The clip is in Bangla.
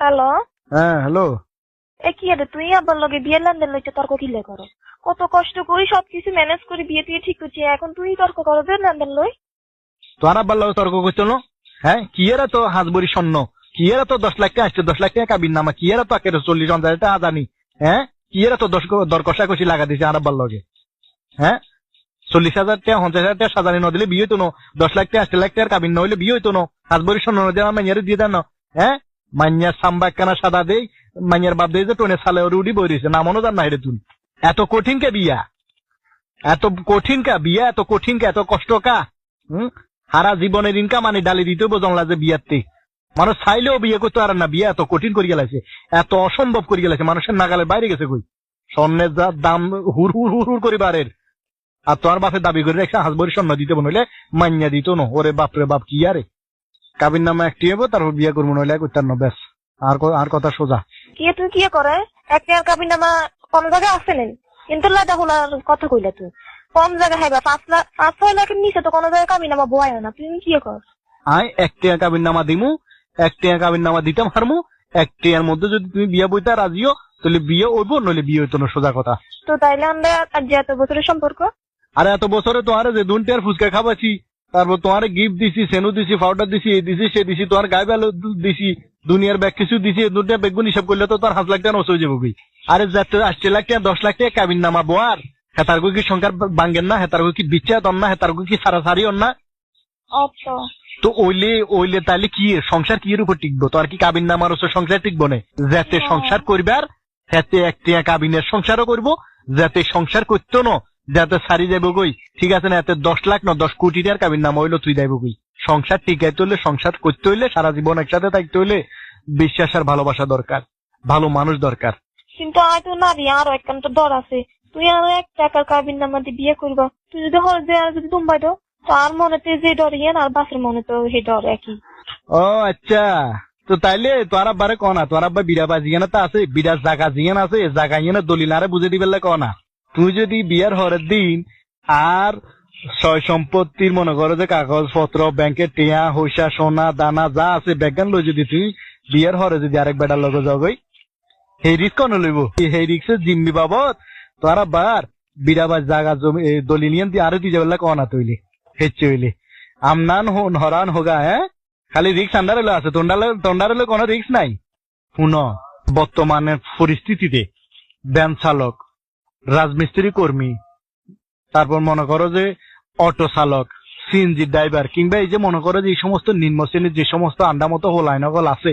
হ্যালো হ্যাঁ হ্যালো এ কি রে তুই আবার লগে বিয়ের লেনদেন লইতে তর্ক কিলে করো? কত কষ্ট করি সবকিছু ম্যানেজ করে বিয়ে টিয়ে ঠিক করছি এখন তুই তর্ক করো বিয়ের লেনদেন লই। তোর আব্বার লগে তর্ক করছ না? হ্যাঁ কি এরা তো হাজবরি স্বর্ণ? কি এরা তো দশ লাখ টাকা আসছে দশ লাখ টাকা কাবির নামা? কি এরা তো একের চল্লিশ হাজার টাকা জানি হ্যাঁ কি এরা তো দশ দর কষাকষি লাগা দিছে আর আব্বার লগে? হ্যাঁ চল্লিশ হাজার টাকা পঞ্চাশ হাজার টাকা সাজানি নদিলে বিয়ে হইতো না। দশ লাখ টাকা আশি লাখ টাকার কাবিন নহলে বিয়ে হইতো না। হাজবরি স্বর্ণ নদী আমার মাইয়ারে দিয়ে দেন হ্যাঁ মাইয়ার সাম্বা একখানা সাদা দেই, মাইয়ার বাপ দেই যে টোনে সালে ওর উড়ি রয়েছে নামনো জান না হেরে তুই এত কঠিন কে বিয়া? এত কঠিন কা বিয়া, এত কঠিন কা, এত কষ্ট কা? হুম? সারা জীবনের ইনকাম আনি ডালি দিতে বোঝাংলা যে বিয়াতে। মানুষ চাইলেও বিয়ে করতে পারে না, বিয়ে এত কঠিন করে গেলাছে এত অসম্ভব করে গেলাছে মানুষের নাগালের বাইরে গেছে কই? স্বর্ণের যা দাম হুর হুর হুর হুর করে বাড়ের আর তোমার বাপের দাবি করে রেখে হাসবরি স্বর্ণ দিতে নইলে মান্যা দিত না, ওরে বাপরে বাপ, কি আরে? কাবির নামে একটি হব তারপর বিয়ে করব নইলে করতাম না ব্যাস। আর আর কথা সোজা। কি তুই কি করে? একটা আর কাবিন নামা কম জায়গায় আছে নেই? কিন্তু লাদা হলার কথা কইলা তুই। কম জায়গায় হাইবা পাঁচ লাখ পাঁচ ছয় লাখের নিচে তো কোনো জায়গায় কাবিন নামা বয় না। তুই কি কর? আয় এক কাবির নামা দিমু এক কাবির নামা দিতাম হারমু এক টিয়ার মধ্যে যদি তুমি বিয়ে বইতে রাজিও তাহলে বিয়ে হইব নইলে বিয়ে হইতো না সোজা কথা। তো তাইলে আমরা আর এত বছরের সম্পর্ক? আরে এত বছরে তোমার যে দুন টিয়ার ফুচকা খাবাছি তারপর তোমার গিফট দিছি সেনু দিছি পাউডার দিছি এই দিছি সে দিছি তোমার গায়ে বেলো দিছি দুনিয়ার ব্যাগ কিছু দিছি দুটা ব্যাগুন হিসাব করলে তো তোমার হাঁস লাখ টাকা নষ্ট হয়ে যাব আরে যাতে আশি লাখ টাকা দশ লাখ টাকা কাবিন নামা বোয়ার হেতার কি সংখ্যার বাঙ্গেন না হেতার কি বিচ্ছা দন না হেতার কি সারা সারি না। তো ওইলে ওইলে তাহলে কি সংসার কি এর উপর টিকবো? তো আর কি কাবিন নামার ওসব সংসার টিকবো না? যাতে সংসার করবার যাতে একটা কাবিনের সংসারও করব যাতে সংসার করতো না? যাতে সারি যাব কই? ঠিক আছে না এতে দশ লাখ না দশ কোটি টাকার কাবিন নাম হইল তুই যাইব কই? সংসার টিকাইতে হইলে সংসার করতে হইলে সারা জীবন একসাথে থাকতে হইলে বিশ্বাস আর ভালোবাসা দরকার ভালো মানুষ দরকার। কিন্তু আয় তো নারী আরও একখান তো ডর আছে। তুই আরও এক টাকার কাবিন নামা দিয়ে বিয়ে করবা। তুই যদি হল যে আর যদি তুম্বাই তো তার মনেতে যে ডর ইয়ে আর বাসের মনে তো সেই ডর একই। ও আচ্ছা। তো তাইলে তোর আব্বারে কনা তোর আব্বা বিড়া বাজিয়ে না তো আছে বিড়া জাগা জিয়ে আছে জাগা ইয়ে না দলিল আরে বুঝে দিবে কনা তুই যদি বিয়ার হরের দিন আর সয় সম্পত্তির মনে করো যে কাগজ পত্র ব্যাংকের টিয়া হইসা সোনা দানা যা আছে ব্যাগান লই যদি তুই বিয়ার হরে যদি আরেক বেটার লগে যাও গই সেই রিক্স কোন লইব? সেই রিক্সের জিম্মি বাবদ তোর আব্বার বিড়া বা জাগা জমি এ, দলিল নিয়ে দিয়ে আরও দিয়ে যাবে কনা তৈলি হেচ্ছে হইলে। আমনান হন হরান হোগা হ্যাঁ? খালি রিক্স আন্ডারে আছে তন্ডারে তন্ডারে কোনো রিক্স নাই। শুন বর্তমানের পরিস্থিতিতে ব্যান চালক রাজমিস্ত্রি কর্মী। তারপর মনে করো যে অটো চালক, সিএনজি ড্রাইভার কিংবা এই যে মনে করো যে এই সমস্ত নিম্ন শ্রেণির যে সমস্ত আন্ডামত হোলাইনগল আছে